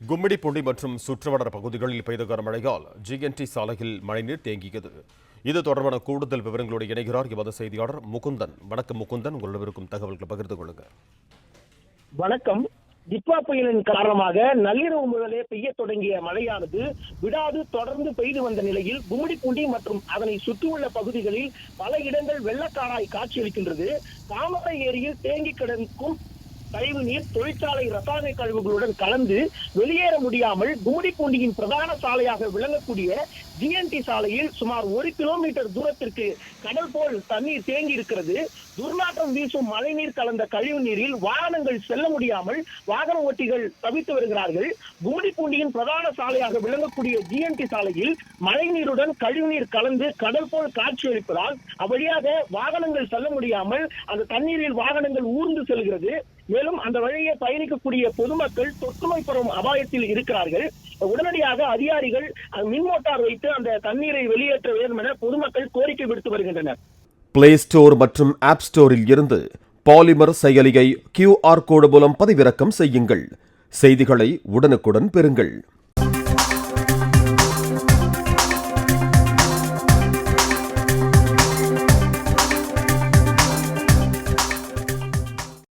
கும்மிடிப்பூண்டி மற்றும் சுற்றுவட்டார பகுதிகளில் பெய்த கனமழையால் ஜிஎன்டி சாலையில் மழைநீர் தேங்கியது. இது தொடர்பான கூடுதல் விவரங்களோடு இணைகிறார் எமது செய்தியாளர் முகுந்தன். வணக்கம் முகுந்தன். உங்களிடம் இருக்கும் தகவல்களை பகிர்ந்து கொள்ளுங்க. வணக்கம். ஜிப்வா புயலின் காரணமாக நள்ளிரவு முதலே பெய்ய தொடங்கிய மழையானது விடாது தொடர்ந்து பெய்து வந்த நிலையில் கும்மிடிப்பூண்டி மற்றும் அதனை சுற்றியுள்ள பகுதிகளில் பல இடங்கள் வெள்ளக்காராய் காட்சியளிக்கின்றது. தாமரை ஏரியில் தேங்கி கிடக்கும் கழிவு நீர் தொழிற்சாலை ரசாயன கழிவுகளுடன் கலந்து வெளியேற முடியாமல் கும்மிடிப்பூண்டியின் பிரதான சாலையாக விளங்கக்கூடிய ஜிஎன்டி சாலையில் சுமார் ஒரு கிலோமீட்டர் தூரத்திற்கு கடல் போல் தண்ணீர் தேங்கி இருக்கிறது. துர்நாற்றம் வீசும் மழைநீர் கலந்த கழிவு நீரில் வாகனங்கள் செல்ல முடியாமல் வாகன ஓட்டிகள் தவித்து வருகிறார்கள். கும்மிடிப்பூண்டியின் பிரதான சாலையாக விளங்கக்கூடிய ஜிஎன்டி சாலையில் மழைநீருடன் கழிவுநீர் கலந்து கடல் போல் காட்சியளிப்பதால் அவ்வழியாக வாகனங்கள் செல்ல முடியாமல் அந்த தண்ணீரில் வாகனங்கள் ஊர்ந்து செல்கிறது. மேலும் அந்த வழியை பயணிக்கக்கூடிய பொதுமக்கள் தொற்றுநோய் பரவும் அபாயத்தில் இருக்கிறார்கள். உடனடியாக அதிகாரிகள் மின் மோட்டார் வைத்து அந்த தண்ணீரை வெளியேற்ற வேண்டும் என பொதுமக்கள் கோரிக்கை விடுத்து வருகின்றனர். பிளே ஸ்டோர் மற்றும் ஆப் ஸ்டோரில் இருந்து பாலிமர் செயலியை கியூஆர் கோடு மூலம் பதிவிறக்கம் செய்யுங்கள். செய்திகளை உடனுக்குடன் பெறுங்கள்.